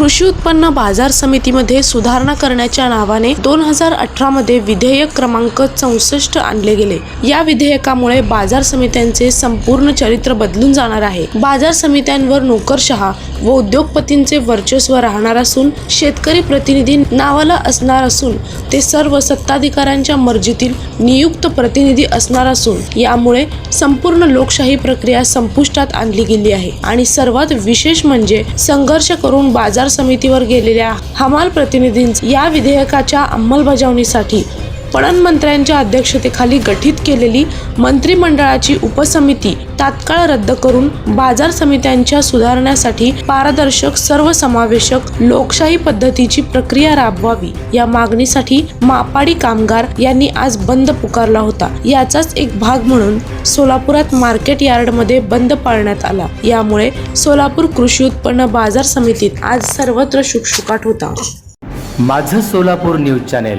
कृषी उत्पन्न बाजार समितीमध्ये सुधारणा करण्याच्या नावाने दोन हजार अठरा मध्ये विधेयक क्रमांक चौसष्ट आणले गेले. या विधेयकामुळे बाजार समित्यांचे संपूर्ण चरित्र बदलून जाणार आहे. बाजार समित्यांवर नोकरशहा व उद्योगपतींचे वर्चस्व राहणार असून शेतकरी प्रतिनिधी नावाला असणार असून ते सर्व सत्ताधिकाऱ्यांच्या मर्जीतील नियुक्त प्रतिनिधी असणार असून यामुळे संपूर्ण लोकशाही प्रक्रिया संपुष्टात आणली गेली आहे. आणि सर्वात विशेष म्हणजे संघर्ष करून बाजार समितीवर गेलेल्या हमाल प्रतिनिधींच या विधेयकाच्या अंमलबजावणीसाठी पणन मंत्र्यांच्या अध्यक्षतेखाली गठीत केलेली मंत्रिमंडळाची उपसमिती तात्काळ रद्द करून बाजार समित्यांच्या सुधारण्यासाठी पारदर्शक सर्वसमावेशक लोकशाही पद्धतीची प्रक्रिया राबवावी या मागणीसाठी मापाडी कामगार यांनी आज बंद पुकारला होता. याचाच एक भाग म्हणून सोलापुरात मार्केट यार्डमध्ये बंद पाळण्यात आला. यामुळे सोलापूर कृषी उत्पन्न बाजार समितीत आज सर्वत्र शुकशुकाट होता. माझं सोलापूर न्यूज चॅनेल